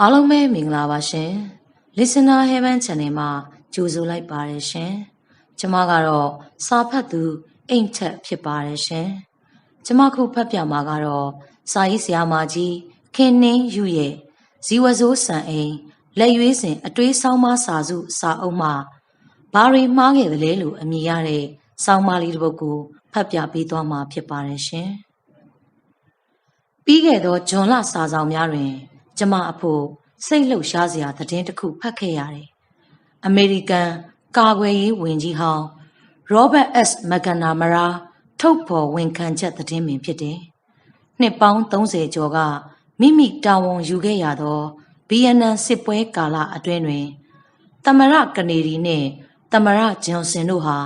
အားလုံးပဲမင်္ဂလာပါရှင် Listener Heaven Channel မှာကြိုဆိုလိုက်ပါတယ်ရှင်ကျမကတော့စာဖတ်သူအိမ်ထက်ဖြစ်ပါတယ်ရှင်ကျမခုဖတ်ပြမှာကတော့စာရေးဆရာမကြီးခင်နှင်းယူရဲ့ဇီဝစိုးစံအိမ်လက်ရွေးစဉ်အတွေးဆောင်မစာစုစာအုပ်မှာဘာတွေမှားခဲ့သလဲလို့အမည်ရတဲ့ဆောင်းပါးလေးတစ်ပုဒ်ကိုဖတ်ပြပေးသွားမှာဖြစ်ပါတယ်ရှင်ပြီးခဲ့သောဂျွန်လစာဆောင်များတွင် ကျမအဖို့စိတ်လှုပ်ရှားစရာသတင်းတစ်ခုဖတ်ခဲ့ရတယ်။အမေရိကန်ကာကွယ်ရေးဝန်ကြီးဟောင်း Robert S. McNamara ထုတ်ဖော်ဝန်ခံချက်သတင်းပင်ဖြစ်တယ်။နှစ်ပေါင်း30ကျော်ကမိမိတာဝန်ယူခဲ့ရသောဗီယက်နမ်စစ်ပွဲကာလအတွင်းတွင်သမရကနေဒီနှင့်သမရဂျွန်ဆင်တို့ဟာ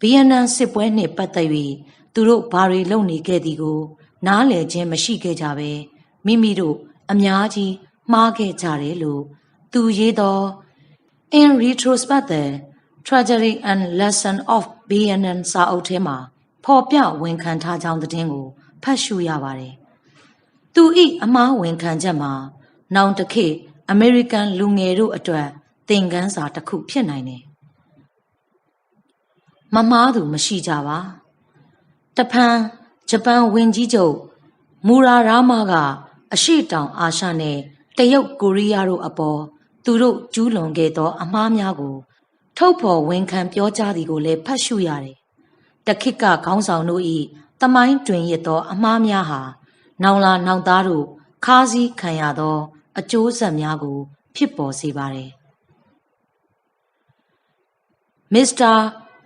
ဗီယက်နမ်စစ်ပွဲနှင့်ပတ်သက်၍သူတို့ဘာတွေလုပ်နေခဲ့သည်ကို နားလည်ခြင်းမရှိခဲ့ကြဘဲမိမိတို့ အများကြီးမှားခဲ့ကြတယ်လို့သူရေးသော In retrospect the tragedy and lesson of Vietnam စာအုပ်ထဲမှာဖော်ပြဝန်ခံထားကြောင်းသတင်းကိုဖတ်ရှုရပါတယ်။သူဤအမှားဝန်ခံချက်မှာနောင်တခေတ်အမေရိကန်လူငယ်တို့အတွက်သင်ခန်းစာတစ်ခုဖြစ်နိုင်တယ်။မမားသူမရှိကြပါ။တဖန်ဂျပန်ဝန်ကြီးချုပ်မူရာရာမာက အရှိတောင်အာရှနဲ့တရုတ်ကိုရီးယားတို့အပေါ်သူတို့ကျူးလွန်ခဲ့သော အမှားများကို ထုတ်ဖော်ဝန်ခံပြောကြားသည်ကိုလည်းဖတ်ရှုရတယ်။တခိကခေါင်းဆောင်တို့၏တမိုင်းတွင်ရသော အမှားများဟာနောင်လာနောင်သားတို့ခါးစည်းခံရသော အကျိုးဆက်များကို ဖြစ်ပေါ်စေပါတယ်။မစ္စတာ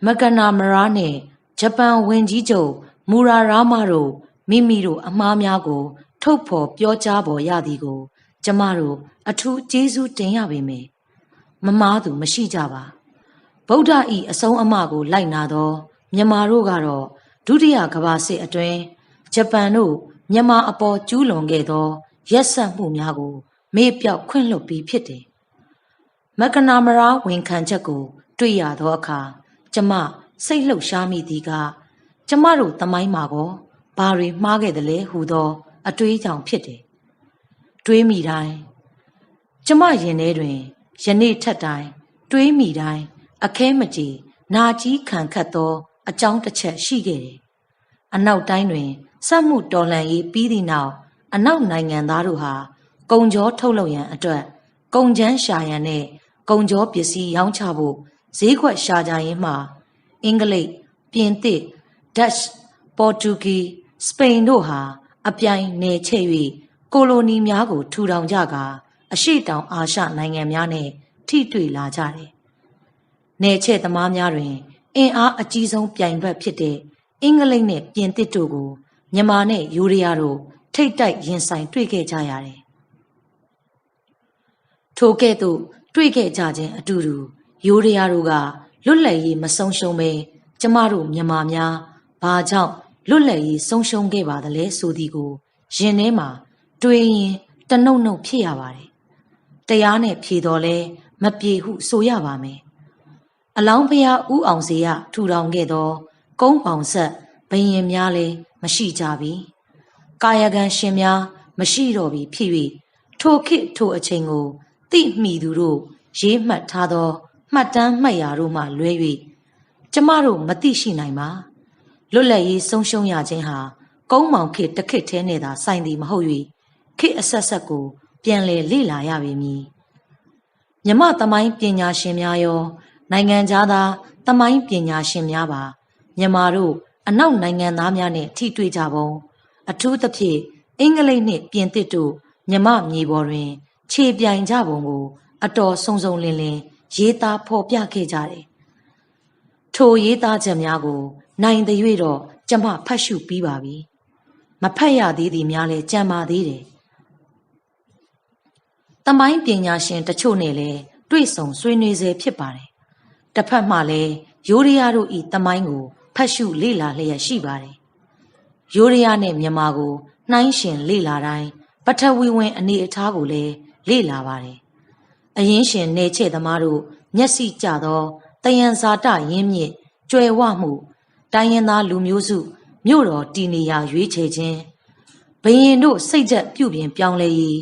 မကနာမရာနှင့်ဂျပန်ဝန်ကြီးချုပ်မူရာရာမာတို့မိမိတို့အမှားများကို ထုတ်ဖော်ပြောကြားပေါ်ရသည်ကို ကျမတို့အထူးကျေးဇူးတင်ရပေမယ်မမားသူမရှိကြပါဗုဒ္ဓဤအဆုံးအမကိုလိုက်နာသောမြန်မာတို့ကတော့ဒုတိယကမ္ဘာစစ်အတွင်းဂျပန်တို့မြန်မာအပေါ်ကျူးလွန်ခဲ့သောရက်ဆက်မှုများကို မေ့ပြောက်ခွင့်လွှတ်ပြီးဖြစ်တယ်မကနာမရာဝန်ခံချက်ကို တွေ့ရသောအခါကျမစိတ်လှုပ်ရှားမိသည်က ကျမတို့သမိုင်းမှာကောဘာတွေမှားခဲ့သလဲဟူသော အတွေးကြောင့်ဖြစ်တယ်တွေးမိတိုင်းကျမရင်ထဲတွင်ယနေ့ထက်တိုင်းတွေးမိတိုင်းအခဲမကြေနာကြီးခံခတ်သော အကြောင်းတစ်ချက်ရှိခဲ့တယ်။အနောက်တိုင်းတွင်စက်မှုတော်လှန်ရေးပြီးသည့်နောက်အနောက်နိုင်ငံသားတို့ဟာကုံကြောထုတ်လုပ်ရန်အတွက်ကုံချမ်းရှာရန်နဲ့ကုံကြောပစ္စည်းရောင်းချဖို့ဈေးကွက်ရှာကြရင်းမှာအင်္ဂလိပ်ပြင်သစ်ဒတ်ပေါ်တူဂီစပိန်တို့ဟာ အပြိုင်နယ်ချဲ့၍ကိုလိုနီများကို ထူထောင်ကြကာအရှိတောင်အာရှနိုင်ငံများနဲ့ထိတွေ့လာကြတယ်။နယ်ချဲ့သမားများတွင်အင်အားအကြီးဆုံးပြိုင်ဘက်ဖြစ်တဲ့အင်္ဂလိပ်နဲ့ပြင်သစ်တို့ကိုမြန်မာနဲ့ယူရီးယားတို့ထိတ်တိုက်ရင်ဆိုင်တွေ့ခဲ့ကြရတယ်။ထိုကဲ့သို့တွေ့ခဲ့ကြခြင်းအတူတူယူရီးယားတို့ကလွတ်လပ်ရေးမဆုံးရှုံးပဲကျမတို့မြန်မာများဘာကြောင့် လွတ်လပ်ရေးဆုံးရှုံးခဲ့ပါသလဲဆိုသည်ကိုရင်ထဲမှာ တွေးရင်တနှုတ်နှုတ်ဖြစ်ရပါတယ်။တရားနဲ့ဖြေတော်လဲမပြေဟုဆိုရပါမယ်။အလောင်းဖျားဥအောင်စေရထူထောင်ခဲ့သောကုန်းပေါင်ဆက်ဘယင်များလည်းမရှိကြပြီ။ကာယကံရှင်များမရှိတော့ပြီဖြစ်၍ထိုခေတ်ထိုအချိန်ကိုသိမိသူတို့ရေးမှတ်ထားသောမှတ်တမ်းမှတ်ရာတို့မှလွဲ၍ကျမတို့မသိရှိနိုင်ပါ လွတ်လပ်ရေးဆုံးရှုံးရခြင်းဟာကုန်းမောင်ခေတ်တစ်ခေတ်ထဲနဲ့သာဆိုင်သည်မဟုတ်၍ခေတ်အဆက်ဆက်ကို ပြန်လည်လေ့လာရပေမည်မြမသမိုင်းပညာရှင်များရော နိုင်ငံသားသမိုင်းပညာရှင်များပါမြန်မာတို့အနောက်နိုင်ငံသားများနဲ့ထိတွေ့ကြပုံအထူးသဖြင့်အင်္ဂလိပ်နှင့်ပြင်သစ်တို့မြမမြေပေါ်တွင် ခြေပြိုင်ကြပုံကို အတော်စုံစုံလင်လင်ရေးသားဖော်ပြခဲ့ကြတယ်ထိုရေးသားချက်များကို နိုင်တဲ့၍တော့ကျမဖတ်ရှုပြီးပါပြီမဖတ်ရသေးသည်များလဲကြံပါသေးတယ်တမိုင်းပညာရှင်တချို့နဲ့လည်းတွေ့ဆုံဆွေးနွေးစေဖြစ်ပါတယ်။တစ်ဖက်မှလည်းယိုးရီးယားတို့ဤတမိုင်းကိုဖတ်ရှုလေ့လာလျက်ရှိပါတယ်။ယိုးရီးယားနဲ့မြန်မာကိုနှိုင်းရှင်လေ့လာတိုင်းပထဝီဝင်အနေအထားကိုလည်းလေ့လာပါတယ်။အရင်ရှင်နေချဲ့သမားတို့မျက်စိကျသောတယံဇာတရင်းမြစ်ကျွယ်ဝမှု တိုင်းရင်းသားလူမျိုးစုမြို့တော်တည်နေရာရွေးချယ်ခြင်းဘယင်တို့စိတ်ချက်ပြုပြင်ပြောင်းလဲရေး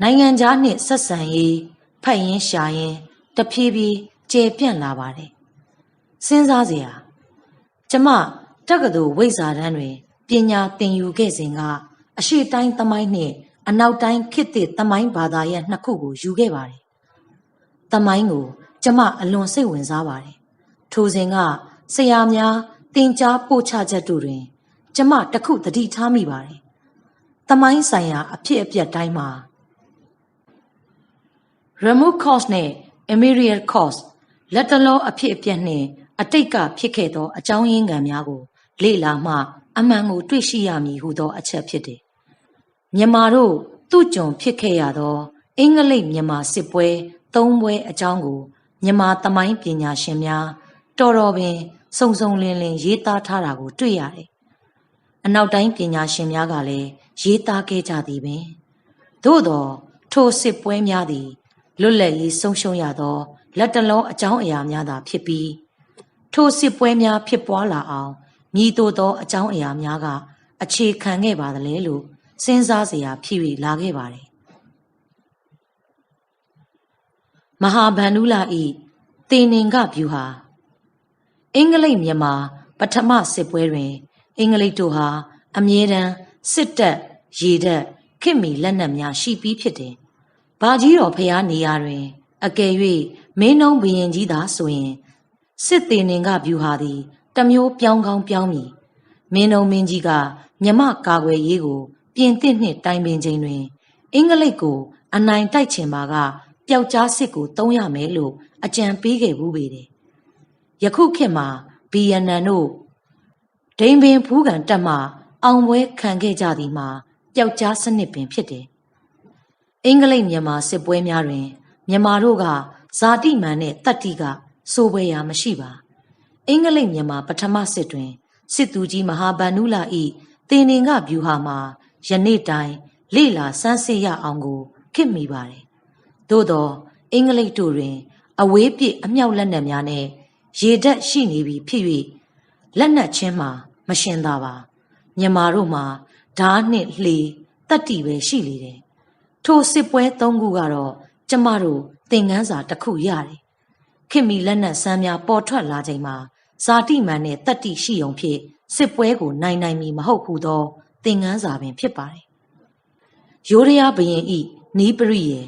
နိုင်ငံခြားနှင့်ဆက်ဆံရေးဖတ်ရင်းရှာရင်းတဖြည်းဖြည်းကျေပြန့်လာပါတယ်စဉ်းစားစရာကျမတက္ကသိုလ်ဝိဇ္ဇာတန်းတွင်ပညာသင်ယူခဲ့စဉ်ကအရှိတိုင်းသမိုင်းနှင့်အနောက်တိုင်းခေတ်သစ်သမိုင်းဘာသာရပ်နှစ်ခုကိုယူခဲ့ပါတယ်။သမိုင်းကို ကျမအလွန်စိတ်ဝင်စားပါတယ်။ ထိုစဉ်ကဆရာများတင် जा ပို့ချချက်တို့တွင် ကျမတခုတတိထားမိပါတယ်။သမိုင်းဆိုင်ရာအဖြစ်အပျက်တိုင်းမှာ remote cause နဲ့ immediate cause လက်တလောအဖြစ်အပျက်နှင့်အတိတ်ကဖြစ်ခဲ့သောအကြောင်းရင်းခံများကို လေ့လာမှ အမှန်ကိုတွေ့ရှိရမည်ဟုသောအချက်ဖြစ်တယ်။မြန်မာတို့သူ့ကြုံဖြစ်ခဲ့ရသော အင်္ဂလိပ်မြန်မာစစ်ပွဲသုံးပွဲအကြောင်းကိုမြန်မာသမိုင်းပညာရှင်များ တော်တော်ပင်စုံစုံလင်လင် ရေးသားထားတာကိုတွေ့ရတယ်။အနောက်တိုင်းပညာရှင်များကလည်းရေးသားခဲ့ကြသည်ပင်သို့သောထိုစစ်ပွဲများသည်လွတ်လပ်ရေးဆုံးရှုံးရသောလက်တလုံးအကြောင်းအရာများသာဖြစ်ပြီးထိုစစ်ပွဲများဖြစ်ပွားလာအောင်မြည်တို့သောအကြောင်းအရာများကအခြေခံခဲ့ပါသလဲလို့စဉ်းစားစရာဖြစ်၍လာခဲ့ပါတယ်မဟာဗန္ဓုလဤတေနင်္ဂဗျူဟာ အင်္ဂလိပ်မြန်မာပထမစစ်ပွဲတွင် အင်္ဂလိပ်တို့ဟာအမြဲတမ်းစစ်တပ်ရေတပ်ခင်မီလက်နက်များရှိပြီးဖြစ်တယ်။ဘာကြီးတော်ဖျားနေရာတွင် အကယ်၍မင်းနှုံးဘရင်ကြီးသာဆိုရင်စစ်သေးနင်္ဂဗျူဟာသည်တမျိုးပြောင်းကောင်းပြောင်းမည်မင်းတော်မင်းကြီးကမြမကာကွယ်ရေးကို ပြင်သစ်နှင့်တိုင်ပင်ချိန်တွင် အင်္ဂလိပ်ကို အနိုင်တိုက်ချင်ပါကပျောက်ကြားစစ်ကိုတုံးရမယ်လို့အကြံပေးခဲ့ဘူးပေတယ် ယခုခေတ်မှာဘီယန်နန်တို့ဒိန်ပင်ဖူးကန်တက်မှအောင်ပွဲခံခဲ့ကြသည်မှာပျောက်ကြားစနစ်ပင်ဖြစ်တယ်အင်္ဂလိပ်မြန်မာစစ်ပွဲများတွင်မြန်မာတို့ကဇာတိမှန်နဲ့တတ္တိကစိုးပွဲရာမရှိပါအင်္ဂလိပ်မြန်မာပထမစစ်တွင်စစ်သူကြီးမဟာဗန္ဓုလာဤတင်နင်ကဗျူဟာမှာယနေ့တိုင်လေလာစမ်းစစ်ရအောင်ကိုခင်မိပါတယ်သို့သောအင်္ဂလိပ်တို့တွင် အဝေးပစ်အမြောက်လက်နက်များနဲ့ ရေဓာတ်ရှိနေပြီဖြစ်၍လက်နက်ချင်းမှာမရှင်သာပါမြန်မာတို့မှာဓားနှင့်လှေတက်တီပဲရှိလေတယ်ထိုစစ်ပွဲသုံးခုကတော့ကျမတို့သင်ငန်းစာတစ်ခုရတယ်ခင်မီလက်နက်ဆန်းများပေါ်ထွက်လာချိန်မှာဇာတိမှန်နဲ့တတ္တိရှိုံဖြင့်စစ်ပွဲကိုနိုင်နိုင်မည်မဟုတ်ဘူးသောသင်ငန်းစာပင်ဖြစ်ပါတယ်။ရိုးရယားဘရင်ဤနီးပရိယေ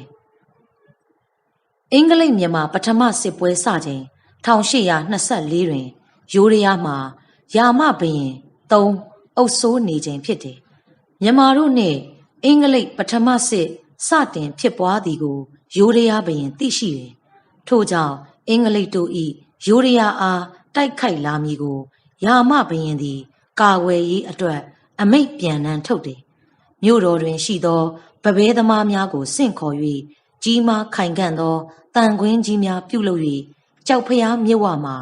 အင်္ဂလိပ်မြန်မာပထမစစ်ပွဲစချိန် 1824တွင်ရိုးရယားမှာယာမဘရင်3အုပ်စိုးနေချိန်ဖြစ်တယ်။မြန်မာတို့နှင့်အင်္ဂလိပ်ပထမစစ်စတင်ဖြစ်ပွားသည်ကိုရိုးရယားဘရင်သိရှိတယ်။ထို့ကြောင့်အင်္ဂလိပ်တို့ဤရိုးရယာအားတိုက်ခိုက်လာမည်ကိုယာမဘရင်သည် ကာဝယ်ရေးအတွက် အမိတ်ပြန်နှံထုတ်တယ်။မြို့တော်တွင်ရှိသောဗပဲသမားများကိုစင့်ခေါ်၍ကြီးမားခိုင်ခံ့သောတန်ခွင်းကြီးများပြုတ်လုပ်၍ ကြောက်ဖျားမြစ်ဝမှာ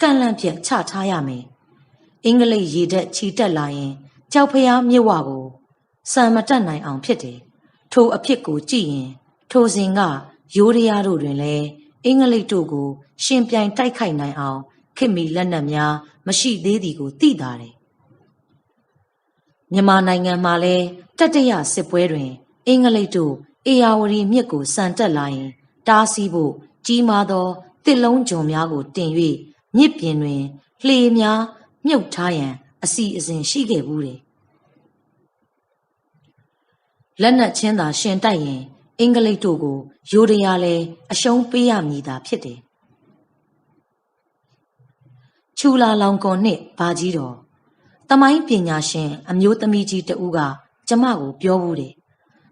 ကန့်လန့်ဖြတ်ချထားရမယ်။အင်္ဂလိပ်ရေတပ်ချီတက်လာရင်ကြောက်ဖျားမြစ်ဝကိုစံမတက်နိုင်အောင်ဖြစ်တယ်။ထိုအဖြစ်ကိုကြည့်ရင် ထိုစဉ်ကရိုးရရတို့တွင်လည်းအင်္ဂလိပ်တို့ကို ရှင်ပြိုင်တိုက်ခိုက်နိုင်အောင်ခေတ်မီလက်နက်များမရှိသေးသည်ကိုသိတာတယ်မြန်မာနိုင်ငံမှာလည်းတတရစစ်ပွဲတွင် အင်္ဂလိပ်တို့အေယာဝတီမြစ်ကိုစံတက်လာရင် တားဆီးဖို့ကြီးမားသော တစ်လုံးဂျုံများကိုတင်၍မြစ်ပြင်တွင်လှေများမြုပ်ထားရန် အစီအစဉ်ရှိခဲ့ဘူးတယ်လက်နက်ချင်းသာရှင်တိုက်ရင် အင်္ဂလိပ်တို့ကိုရိုဒရာလဲအရှုံးပေးရမည်သာဖြစ်တယ်ချူလာလောင်ကွန်နှင့်ဘာကြီးတော်တမိုင်းပညာရှင် အမျိုးသမီးကြီးတဦးကကျမကိုပြောဘူးတယ်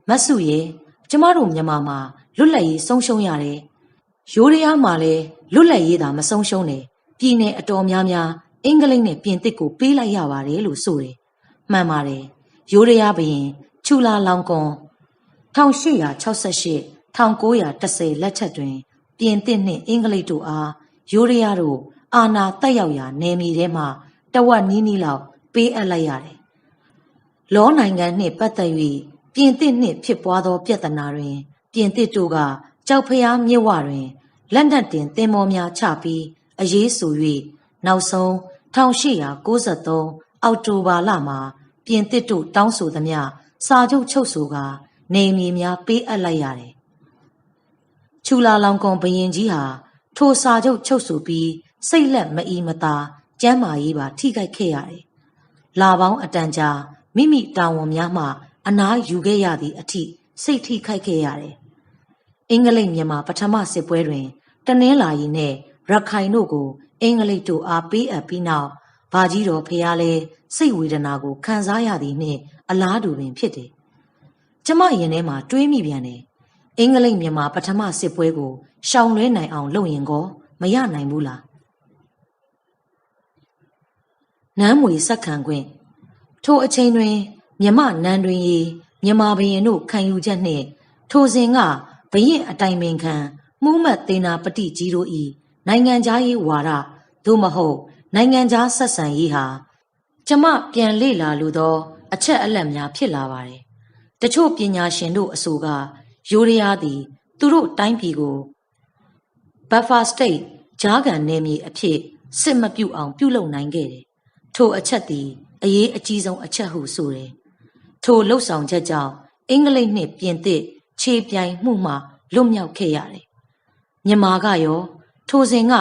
မတ်စုရဲ့ကျမတို့မြန်မာမှာလွတ်လပ်ရေးဆုံးရှုံးရတယ် ရိုးရရားမှာလည်းလွတ်လပ်ရေးသာမဆုံးရှုံးတယ်ပြည်내အတော်များများအင်္ဂလိပ်နဲ့ပြင်သစ်ကိုပေးလိုက်ရပါတယ်လို့ဆိုတယ်မှန်ပါတယ်ရိုးရရားဘရင်ချူလာလောင်ကွန်1868 1910လက်ချက်တွင် ပြင်သစ်နှင့်အင်္ဂလိပ်တို့အားရိုးရရားတို့အာနာတက်ရောက်ရာနယ်မြေထဲမှာတဝက်နီးနီးလောက်ပေးအပ်လိုက်ရတယ်။လောနိုင်ငံနှင့်ပတ်သက်၍ပြင်သစ်နှင့်ဖြစ်ပွားသောပြဿနာတွင် ပြင်သစ်တို့ကကြောက်ဖျားမြစ်ဝတွင် လက်နက်တင်သင်္ဘောများချပြီးအရေးဆို၍နောက်ဆုံး1893အောက်တိုဘာလမှာပြင်သစ်တို့တောင်းဆိုသမျှစာချုပ်ချုပ်ဆိုကနေမည်များပေးအပ်လိုက်ရတယ်။ချူလာလောင်ကွန်ဘရင်ကြီးဟာထိုစာချုပ်ချုပ်ဆိုပြီးစိတ်လက်မအီမသာကျမ်းမာရေးပါထိခိုက်ခဲ့ရတယ်။လာပေါင်းအတန်ကြာမိမိတာဝန်များမှအနားယူခဲ့ရသည့်အထိစိတ်ထိခိုက်ခဲ့ရတယ်။အင်္ဂလိပ်မြန်မာပထမစစ်ပွဲတွင် တနင်္လာရီနှင့်ရခိုင်တို့ကို အင်္ဂလိပ်တို့အားပေးအပ်ပြီးနောက်ဘာကြီးတော်ဖះလဲစိတ်ဝေဒနာကိုခံစားရသည်နှင့်အလားတူပင်ဖြစ်တယ်။ကျမရင်ထဲမှာတွေးမိပြန်တယ်။အင်္ဂလိပ်မြန်မာပထမစစ်ပွဲကိုရှောင်လွဲနိုင်အောင်လုပ်ရင်ကောမရနိုင်ဘူးလား။နမ်းမွေစက္ကန့်ခွင့်ထိုအချိန်တွင်မြမနန်းတွင်ရီမြမဘရင်တို့ခံယူချက်နှင့်ထိုစဉ်ကဘရင်အတိုင်ပင်ခံ မှုမှတ်သေနာပတိကြီးတို့၏နိုင်ငံသားရေးဝါဒသို့မဟုတ် နိုင်ငံသားဆက်ဆံရေးဟာကျမပြန်လေ့လာလိုသော အချက်အလက်များဖြစ်လာပါတယ်။တချို့ပညာရှင်တို့အဆိုကယိုရီးယားသည် သူတို့တိုင်းပြည်ကို Buffer State ဂျားကန်နယ်မြေအဖြစ်စစ်မပြုတ်အောင် ပြုလုပ်နိုင်ခဲ့တယ်။ထိုအချက်သည်အရေးအကြီးဆုံးအချက်ဟုဆိုတယ်။ထိုလှုပ်ဆောင်ချက်ကြောင့်အင်္ဂလိပ်နှင့်ပြင်သစ်ခြေပြိုင်မှုမှလွတ်မြောက်ခဲ့ရတယ်။ မြန်မာကရောထိုစဉ်က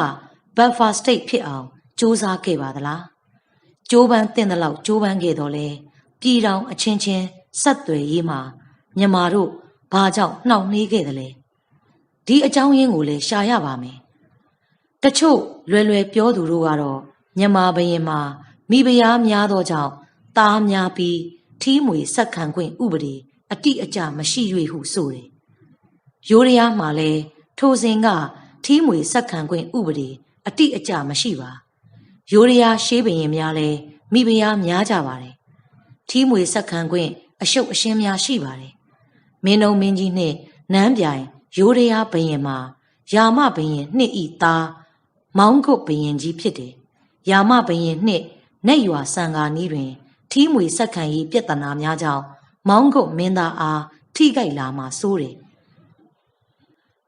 Buffer State ဖြစ်အောင်စူးစမ်းခဲ့ပါသလား။ကျိုးပန်းတင်တဲ့လောက်ကျိုးပန်းခဲ့တော့လေပြည်တော်အချင်းချင်းဆက်သွယ်ရေးမှာမြန်မာတို့ဘာကြောင့်နှောင့်နှေးခဲ့သလဲ။ဒီအကြောင်းရင်းကိုလည်းရှာရပါမယ်။တချို့လွယ်လွယ်ပြောသူတို့ကတော့မြန်မာဘရင်မှာမိဖုရားများသောကြောင့်သားများပြီးထီးမွေဆက်ခံခွင့်ဥပဒေအတိအကျမရှိ၍ဟုဆိုတယ်။ရိုးရရားမှာလည်း ထိုစဉ်ကထီးမွေဆက်ခံခွင့်ဥပဒေအတိအကျမရှိပါ။ရိုးရရားရှေးဘရင်များလည်းမိဖုရားများကြပါတယ်။ထီးမွေဆက်ခံခွင့်အရှုပ်အရှင်းများရှိပါတယ်။မင်းတို့မင်းကြီးနှင့်နန်းပြိုင်ရိုးရရားဘရင်မှာယာမဘရင်နှစ်ဤသားမောင်းကုတ်ဘရင်ကြီးဖြစ်တယ်။ယာမဘရင်နှစ်နက်ရွာစံကာနီးတွင်ထီးမွေဆက်ခံရေးပြဿနာများကြောင့်မောင်းကုတ်မင်းသားအားထိခိုက်လာမှဆိုးတယ်။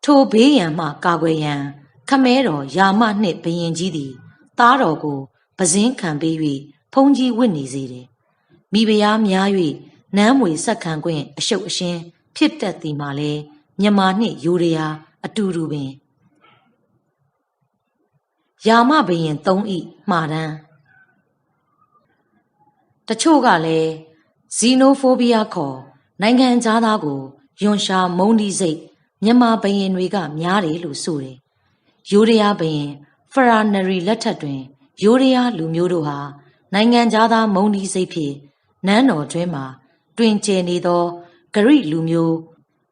ထိုဘေးရန်မှကာကွယ်ရန်ခမဲတော်ယာမနှင့်ဘရင်ကြီးသည်သားတော်ကိုပဇင်းခံပေး၍ဖုံးကြီးဝစ်နေစေတယ်။မိဖုရားများ၍နမ်းမွေဆက်ခံခွင့်အရှုပ်အရှင်းဖြစ်တတ်သည်မှာလဲမြမာနှင့်ယူရယာအတူတူပင်ယာမဘရင်သုံးဤမှားတမ်းတချို့ကလည်းဇီနိုဖိုးဘီးယားခေါ်နိုင်ငံသားကိုယွန်ရှာမုံဒီစိတ် မြန်မာဘရင်တွေကများတယ်လို့ဆိုတယ်။ယူရယာဘရင်ဖရာနရီလက်ထက်တွင်ယိုးရီးယားလူမျိုးတို့ဟာနိုင်ငံသားမုံဒီစိတ်ဖြင့်နန်းတော်တွင်မှတွင်ကျယ်နေသောဂရိလူမျိုး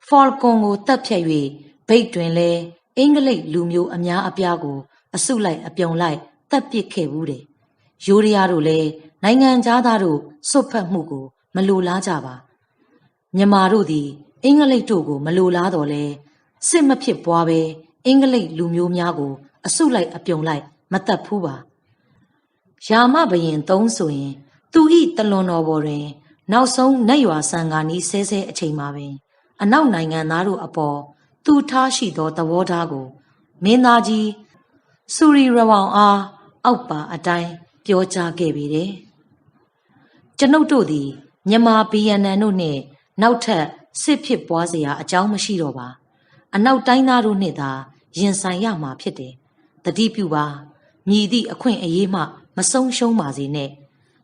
ဖော်ကွန်ကိုတပ်ဖြတ်၍ဗိတ်တွင်လဲအင်္ဂလိပ်လူမျိုးအများအပြားကို အစုလိုက်အပြုံလိုက်တပ်ပစ်ခဲ့ဘူးတယ်။ယိုးရီးယားတို့လည်းနိုင်ငံသားတို့စွတ်ဖက်မှုကို မလိုလားကြပါမြန်မာတို့သည် အင်္ဂလိပ်တို့ကို မလိုလားတော့လဲစစ်မဖြစ်ပွားပဲအင်္ဂလိပ်လူမျိုးများကို အစုလိုက်အပြုံလိုက် မတတ်ဘူးပါရာမဘရင်သုံးဆိုရင် သူဤတလွန်တော်ပေါ်တွင် နောက်ဆုံးနတ်ရွာဆန်ကာနီးဆဲဆဲအချိန်မှာပင် အနောက်နိုင်ငံသားတို့အပေါ်သူထားရှိသောသဘောထားကို မင်းသားကြီးစူရီရဝောင်အားအောက်ပါအတိုင်းပြောကြားခဲ့ပေတယ်။ကျွန်ုပ်တို့သည်မြန်မာဗီယက်နမ်တို့နှင့်နောက်ထပ် စစ်ဖြစ်ပွားစရာအကြောင်းမရှိတော့ပါ။အနောက်တိုင်းသားတို့နှင့်သာရင်ဆိုင်ရမှာဖြစ်တယ်။တတိပြုပါမြည်သည့်အခွင့်အရေးမှမဆုံးရှုံးပါစေနဲ့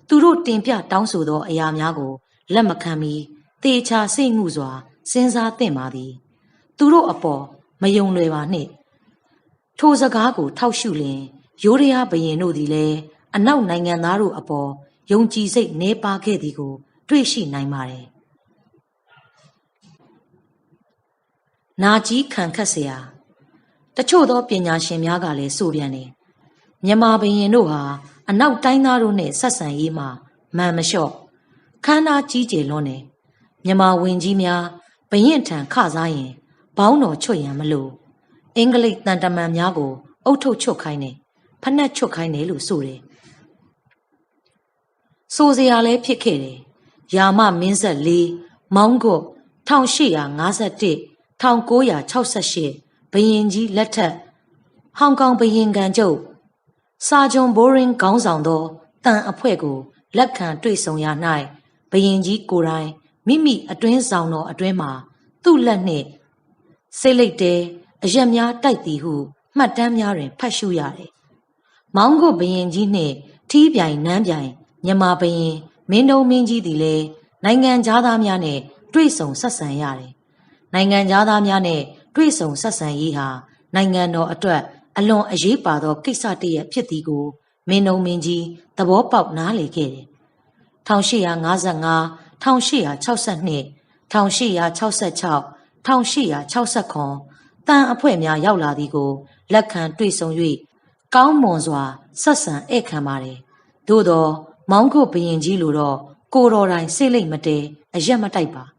သူတို့တင်ပြတောင်းဆိုသောအရာများကိုလက်မခံမီတေချာစိတ်မှုစွာစဉ်းစားသင့်ပါသည် သူတို့အပေါ်မယုံလွယ်ပါနှင့်ထိုစကားကို ထောက်ရှုလင်ရိုးရရဘရင်တို့သည်လည်းအနောက်နိုင်ငံသားတို့အပေါ်ယုံကြည်စိတ်နှဲပါခဲ့သည်ကို တွေ့ရှိနိုင်ပါတယ် နာကြီးခံခတ်เสียတချို့သောပညာရှင်များကလည်းဆိုပြန်တယ်မြန်မာဘရင်တို့ဟာအနောက်တိုင်းသားတို့နဲ့ဆက်ဆံရေးမှာမန်မလျှော့ခမ်းနားကြီးကျယ်လွန်းတယ်မြန်မာဝင်ကြီးများဘရင်ထံခစားရင်ဘောင်းတော်ချွတ်ရန်မလို့အင်္ဂလိပ်တန်တမန်များကို အုတ်ထုတ်ချွတ်ခိုင်းတယ်ဖနှက်ချွတ်ခိုင်းတယ်လို့ဆိုတယ်ဆိုစရာလည်းဖြစ်ခဲ့တယ်ယာမမင်းဆက်၄မောင်းကုတ်1851 1968ဘရင်ကြီးလက်ထက်ဟောင်ကောင်ဘရင်ကန်ကျုပ်စာဂျွန်ဘိုးရင်ခေါင်းဆောင်သောတန်အဖွဲ့ကိုလက်ခံတွေ့ဆုံရ၌ဘရင်ကြီးကိုယ်တိုင်မိမိအတွင်းဆောင်တော်အတွင်းမှာသူ့လက်နှင့်စိတ်လိတ်တဲအရက်များတိုက်သည်ဟုမှတ်တမ်းများတွင်ဖတ်ရှုရတယ်။မောင်းကုတ်ဘရင်ကြီးနှင့်ထီးပြိုင်နန်းပြိုင်မြမဘရင်မင်းတုံးမင်းကြီးသည်လည်းနိုင်ငံသားများနဲ့တွေ့ဆုံဆက်ဆံရတယ်။ နိုင်ငံသားများနဲ့တွေ့ဆုံဆက်ဆံရေးဟာနိုင်ငံတော်အတွက်အလွန်အရေးပါသောကိစ္စတစ်ရပ်ဖြစ်သည်ကိုမင်းတုံးမင်းကြီးသဘောပေါက်နားလည်ခဲ့တယ်။1855 1862 1866 1869တန်အဖွဲ့များရောက်လာသည်ကိုလက်ခံတွေ့ဆုံ၍ကောင်းမွန်စွာဆက်ဆံဧည့်ခံပါတယ်။သို့သောမောင်းခုတ်ဘရင်ကြီးလိုတော့ကိုတော်တိုင်စိတ်လိတ်မတဲအရက်မတိုက်ပါ။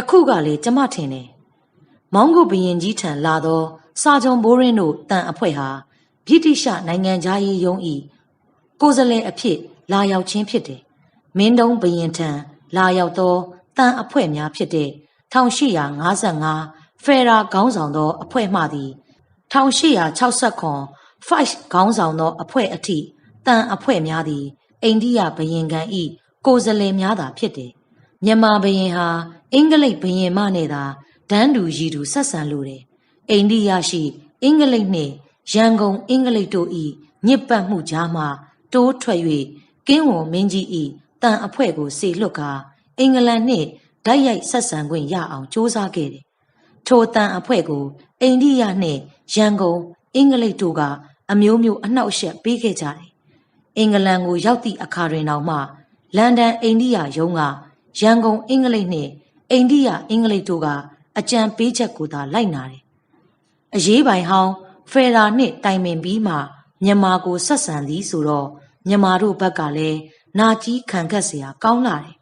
တခုကလေကျမထင်တယ်။မောင်းခုတ်ဘရင်ကြီးထံလာသော စာချုံဘိုးရင်းတို့တန်အဖွဲ့ဟာဗြိတိရှနိုင်ငံသားရေးယုံဤကိုယ်စားလှယ်အဖြစ် လာရောက်ခြင်းဖြစ်တယ်။မင်းတုံးဘရင်ထံလာရောက်သောတန်အဖွဲ့များဖြစ်တဲ့1855ဖယ်ရာခေါင်းဆောင်သောအဖွဲ့မှသည်1869 Five ခေါင်းဆောင်သောအဖွဲ့အထိတန်အဖွဲ့များသည် အိန္ဒိယဘရင်ခံဤကိုယ်စားလှယ်များသာဖြစ်တယ်။မြန်မာဘရင်ဟာ အင်္ဂလိပ်ဘရင်မနဲ့သာဒန်းတူရည်တူဆက်ဆံလိုတယ်။အိန္ဒိယရှိအင်္ဂလိပ်နှင့်ရန်ကုန်အင်္ဂလိပ်တို့ဤညစ်ပတ်မှုကြားမှတိုးထွက်၍ကင်းဝံမင်းကြီးဤတန်အဖွဲ့ကိုစေလွတ်ကာအင်္ဂလန်နှင့်ဓာတ်ရိုက်ဆက်ဆံခွင့်ရအောင်စ조사ခဲ့တယ်။ထိုတန်အဖွဲ့ကိုအိန္ဒိယနှင့်ရန်ကုန်အင်္ဂလိပ်တို့ကအမျိုးမျိုးအနှောက်အယှက်ပေးခဲ့ကြတယ်။အင်္ဂလန်ကိုရောက်သည့်အခါတွင်တောင်မှလန်ဒန်အိန္ဒိယရုံးကရန်ကုန်အင်္ဂလိပ်နှင့် အိန္ဒိယအင်္ဂလိပ်တို့ကအကြံပေးချက်ကိုသာလိုက်နာတယ်။အရေးပိုင်ဟောင်းဖယ်ရာနှင့်တိုင်ပင်ပြီးမှမြန်မာကိုဆက်ဆံသည်ဆိုတော့မြန်မာတို့ဘက်ကလည်းနာကြီးခံခတ်เสียကောင်းလာတယ်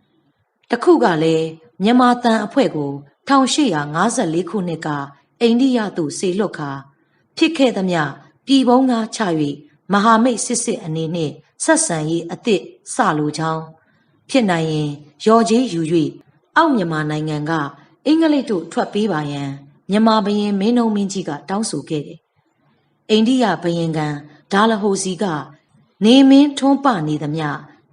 ။တခုကလည်းမြန်မာတန်အဖွဲ့ကို1854ခုနှစ်ကအိန္ဒိယသို့ဆေလွတ်ခါဖြစ်ခဲ့သမျှပြည်ပုံးကားချ၍မဟာမိတ်စစ်စစ်အနေနှင့်ဆက်ဆံရေးအသစ်စလိုကြောင်းဖြစ်နိုင်ရင်ရော်ကြီးယူ၍ အောက်မြန်မာနိုင်ငံကအင်္ဂလိပ်တို့ထွက်ပေးပါရန်မြန်မာဘရင်မင်းနှုံမင်းကြီးကတောင်းဆိုခဲ့တယ်။အိန္ဒိယဘရင်ကဒါလဟိုစီကနေမင်းထွန်းပနေသမျှ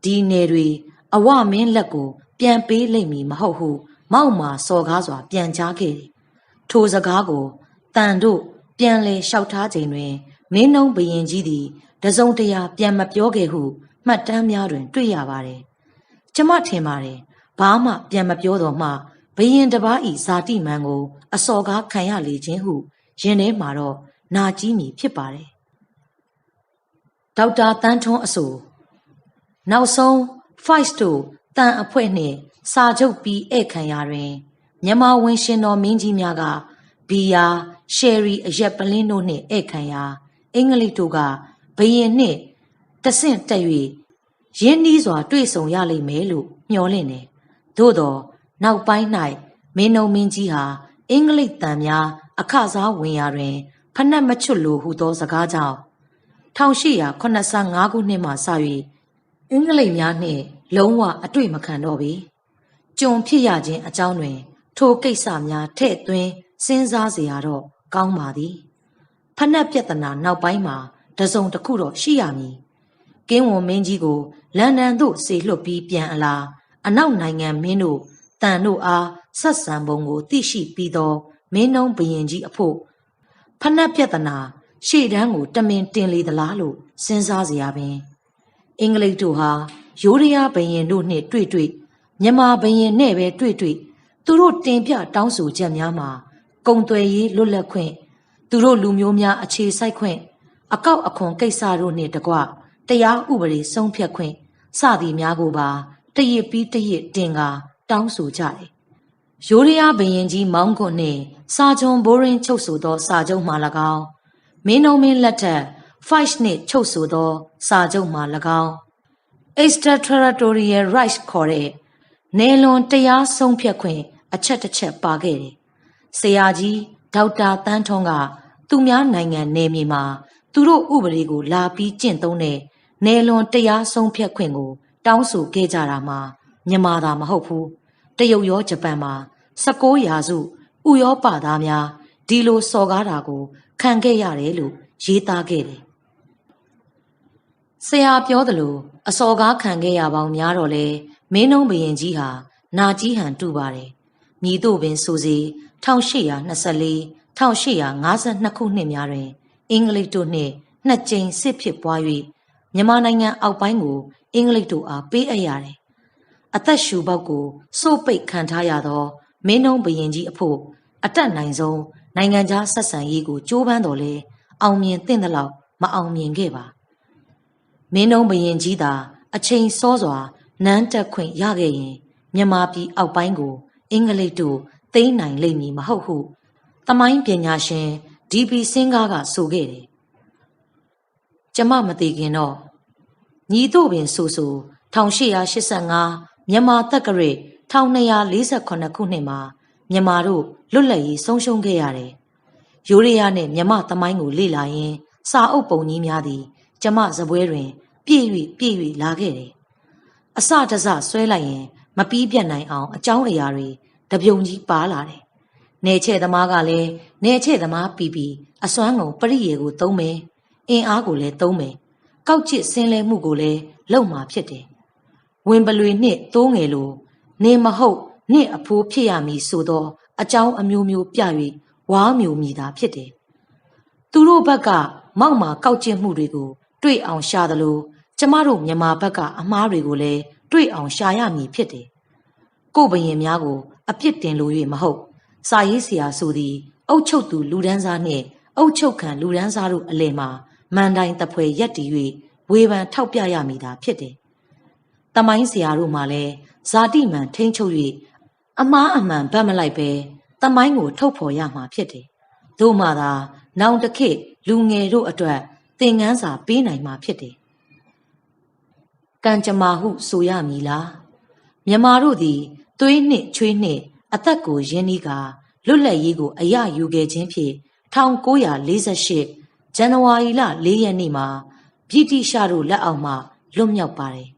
ဒီနယ်တွေအဝမင်းလက်ကို ပြန်ပေးလိမ့်မည်မဟုတ်ဟုမောက်မာစော်ကားစွာ ပြန်ကြားခဲ့တယ်။ထိုစကားကိုတန်တို့ပြန်လဲလျှောက်ထားချိန်တွင်မင်းနှုံဘရင်ကြီးသည်တစုံတရာပြန်မပြောခဲ့ဟုမှတ်တမ်းများတွင် တွေ့ရပါတယ်။ကျမထင်ပါတယ် ဘာမှပြန်မပြောတော့မှဘရင်တပားဤဇာတိမန်ကို အစော်ကားခံရလေခြင်းဟုရင်ထဲမှာတော့နာကြီးမည်ဖြစ်ပါတယ်။ဒေါက်တာတန်းထွန်းအဆိုနောက်ဆုံး Fight တို့တန်အဖွဲ့နှင့်စာချုပ်ပြီးဧည့်ခံရာတွင်မြန်မာဝင်ရှင်တော်မင်းကြီးများကဘီယာရှယ်ရီအရက်ပလင်းတို့နှင့်ဧည့်ခံရာအင်္ဂလိပ်တို့ကဘယင်နှင့်တဆင့်တက်၍ရင်းနှီးစွာ တွေ့ဆုံရလိမ့်မယ်လို့မျှော်လင့်တယ်။ သို့သောနောက်ပိုင်း၌မင်းနှုံမင်းကြီးဟာအင်္ဂလိပ်တန်များအခစားဝင်ရာတွင်ဖနှက်မချွတ်လိုဟုသောစကားကြောင့်1885ခုနှစ်မှစ၍အင်္ဂလိပ်များနှင့်လုံးဝအတွေ့မခံတော့ပေ။ကြုံဖြစ်ရခြင်းအကြောင်းတွင် ထိုကိစ္စများထဲ့သွင်းစဉ်းစားเสียရတော့ကောင်းပါသည်။ဖနှက်ပြဿနာနောက်ပိုင်းမှာတစုံတစ်ခုတော့ရှိရမည်။ကင်းဝန်မင်းကြီးကိုလန်ဒန်သို့ဆေလွတ်ပြီးပြန်အလာ အနောက်နိုင်ငံမင်းတို့တန်တို့အားဆက်ဆံပုံကိုသိရှိပြီးသောမင်းနှုံးဘရင်ကြီးအဖို့ဖနက်ပြဿနာရှေ့တန်းကိုတမင်တင်လေသလားလို့စဉ်းစားစရာပင်အင်္ဂလိပ်တို့ဟာယိုးဒယားဘရင်တို့နှင့်တွေ့တွေ့မြန်မာဘရင်နဲ့ပဲတွေ့တွေ့သူတို့တင်ပြတောင်းဆိုချက်များမှာကုံသွယ်ရေးလွတ်လပ်ခွင့်သူတို့လူမျိုးများအခြေစိုက်ခွင့်အကောက်အခွန်ကိစ္စတို့နှင့်တကွတရားဥပဒေဆုံးဖြတ်ခွင့်စသည်များကိုပါ တရစ်ပြီးတရစ်တင်ကာတောင်းဆိုကြတယ်။ရိုးရရားဘရင်ကြီးမောင်းခွန်နှင့်စာချွန်ဘိုးရင်းချုပ်ဆိုသော စာချုပ်မှ၎င်းမင်းနှုံမင်းလက်ထက် Fight နှင့်ချုပ်ဆိုသော စာချုပ်မှ၎င်း extraterritorial rights ခေါ်တဲ့နယ်လွန်တရားဆုံးဖြတ်ခွင့်အချက်တစ်ချက်ပါခဲ့တယ်။ဆရာကြီးဒေါက်တာတန်းထွန်းကသူများနိုင်ငံနယ်မြေမှာသူတို့ဥပဒေကိုလာပြီးကျင့်သုံးတဲ့နယ်လွန်တရားဆုံးဖြတ်ခွင့်ကို တောင်းဆိုခဲ့ကြတာမှာမြန်မာသာမဟုတ်ဘူး။တရုတ်ရောဂျပန်မှာ16ရာစုဥရောပသားများဒီလိုစော်ကားတာကိုခံခဲ့ရတယ်လို့ရေးသားခဲ့တယ်ဆရာပြောသလိုအစော်ကားခံခဲ့ရပေါင်းများတော့လေမင်းနှုံးဘရင်ကြီးဟာနာကြီးဟန်တူပါတယ်မြည်တို့ပင်ဆိုစီ1824 1852ခုနှစ်များတွင်အင်္ဂလိပ်တို့နှင့်နှစ်ကြိမ်စစ်ဖြစ်ပွား၍ မြန်မာနိုင်ငံအောက်ပိုင်းကိုအင်္ဂလိပ်တို့အားပေးအပ်ရတယ်အသက်ရှူပေါက်ကိုစိုးပိတ်ခံထားရသောမင်းနှုံးဘရင်ကြီးအဖို့အတက်နိုင်ဆုံးနိုင်ငံခြားဆက်ဆံရေးကိုကြိုးပမ်းတော်လဲအောင်မြင်သင့်သလောက်မအောင်မြင်ခဲ့ပါမင်းနှုံးဘရင်ကြီးသာ အချိန်စောစွာနန်းတက်ခွင့်ရခဲ့ရင်မြန်မာပြည်အောက်ပိုင်းကို အင်္ဂလိပ်တို့သိမ်းနိုင်လိမ့်မည်မဟုတ်ဟုသမိုင်းပညာရှင်ဒီပီစင်ကားကဆိုခဲ့တယ် ကျမမသိခင်တော့ညီတို့ပင်ဆိုဆို1885မြန်မာတက္ကရာ1248ခုနှစ်မှာမြန်မာတို့လွတ်လပ်ရေးဆုံးရှုံးခဲ့ရတယ်။ယူရီးယားနဲ့မြမသမိုင်းကိုလေ့လာရင်စာအုပ်ပုံကြီးများသည်ကျမဇပွဲတွင် ပြည့်၍ပြည့်၍လာခဲ့တယ်။အစတစဆွဲလိုက်ရင် မပြီးပြတ်နိုင်အောင်အကြောင်းအရာတွေတပြုံကြီးပါလာတယ်။နေချဲ့သမားကလည်းနေချဲ့သမားပြီးပြီးအစွမ်းကုန်ပရိယေကိုသုံးမယ်။ အင်အားကိုလည်းသုံးမယ်။ကောက်ချစ်ဆင်းလဲမှုကိုလည်းလုပ်မှာဖြစ်တယ်။ဝင်ပလွေနှင့်တိုးငယ်လိုနေမဟုတ်နှင့်အဖိုးဖြစ်ရမည်ဆိုသောအကြောင်းအမျိုးမျိုးပြ၍ဝါမျိုးမိတာဖြစ်တယ်။သူတို့ဘက်ကမောက်မာကောက်ကျစ်မှုတွေကို တွေ့အောင်ရှာသလိုကျမတို့မြန်မာဘက်ကအမားတွေကိုလည်းတွေ့အောင်ရှာရမည်ဖြစ်တယ်။ကို့ဘရင်များကိုအပြစ်တင်လို့၍မဟုတ်စာရေးဆရာဆိုသည် အုတ်ချုပ်သူလူဒန်းစားနှင့်အုတ်ချုပ်ခံလူဒန်းစားတို့အလယ်မှာ မန်တိုင်တပွဲရက်တည်၍ဝေဖန်ထောက်ပြရမည်သာဖြစ်တယ်။တမိုင်းဆရာတို့မှလည်းဇာတိမှန်ထိမ့်ချုပ်၍အမားအမှန်ဗတ်မလိုက်ပဲတမိုင်းကိုထုတ်ဖော်ရမှာဖြစ်တယ်။သို့မှသာနောင်တခေတ်လူငယ်တို့အတွက်သင်ခန်းစာပေးနိုင်မှာဖြစ်တယ်။ကံကြမ္မာဟုဆိုရမည်လား။မြမာတို့သည်သွေးနှင့်ချွေးနှင့်အသက်ကိုရင်းနှီးကာလွတ်လပ်ရေးကိုအရယူခဲ့ခြင်းဖြင့်1948 ဇန်နဝါရီလ4ရက်နေ့မှာဗြိတိရှတို့လက်အောက်မှလွတ်မြောက်ပါတယ်။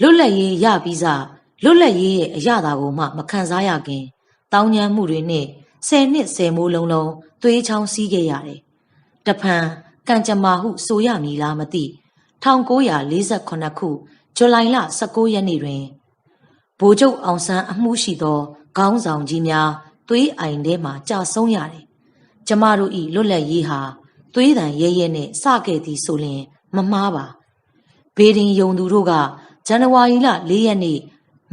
လွတ်လပ်ရေးရပြီးစားလွတ်လပ်ရေးရဲ့အရသာကိုမှမခံစားရခင်တောင်းညမ်းမှုတွေနဲ့ဆယ်နှစ်ဆယ်မိုးလုံးလုံးသွေးချောင်းစီးခဲ့ရတယ်။တဖန်ကံကြမ္မာဟုဆိုရမည်လားမသိ1948ခုဇူလိုင်လ19ရက်နေ့တွင်ဗိုလ်ချုပ်အောင်ဆန်းအမှုရှိသောခေါင်းဆောင်ကြီးများသွေးအိုင်ထဲမှကြာဆုံးရတယ်။ ကျမတို့ဤလွတ်လပ်ရေးဟာသွေးတန်ရဲရဲနဲ့စခဲ့သည်ဆိုလျင်မမှားပါ။ဘေဒင်ယုံသူတို့ကဇန်နဝါရီလ၄ရက်နေ့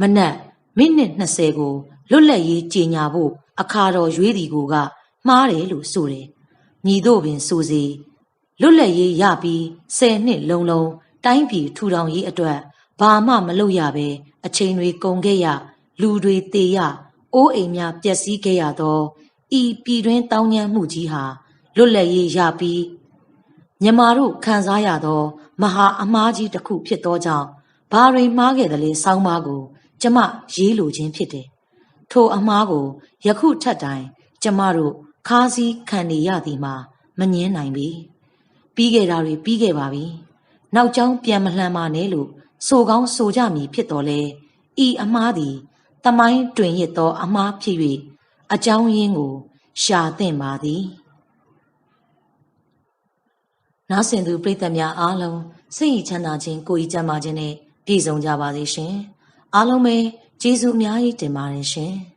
မနက်မိနစ်20ကိုလွတ်လပ်ရေးကြေညာဖို့အခါတော်ရွေးသည်ကိုကမှားတယ်လို့ဆိုတယ်။ညီတို့ပင်ဆိုစီလွတ်လပ်ရေးရပြီး10နှစ်လုံးလုံးတိုင်းပြည်ထူထောင်ရေးအတွက်ဘာမှမလုပ်ရပဲအချိန်တွေကုန်ခဲ့ရလူတွေတေရအိုးအိမ်များပျက်စီးခဲ့ရသော ဤပြည်တွင်းတောင်းညမ်းမှုကြီးဟာလွတ်လပ်ရေးရပြီးမြမာတို့ခံစားရသော မဟာအမားကြီးတစ်ခုဖြစ်သောကြောင့်ဘာတွေမှားခဲ့သလဲစောင်းပါကို ကျမရေးလိုခြင်းဖြစ်တယ်။ထိုအမားကိုယခုထက်တိုင် ကျမတို့ခါးစည်းခံနေရသည်မှာမငင်းနိုင်ပြီ။ပြီးခဲ့တာတွေပြီးခဲ့ပါပြီ။နောက်ကျောင်းပြန်မလှမ်းပါနဲ့လို့ဆိုကောင်းဆိုကြမည်ဖြစ်တော်လဲဤအမားသည်တမိုင်းတွင်ရသောအမားဖြစ်၍ အကြောင်းရင်းကို ရှာသင့်ပါသည်။နားဆင်သူပရိသတ်များအားလုံးစိတ်ချမ်းသာခြင်းကိုယ်ဤချမ်းသာခြင်းနဲ့ပြည့်စုံကြပါစေရှင်။အားလုံးပဲကျေးဇူးအများကြီးတင်ပါတယ်ရှင်။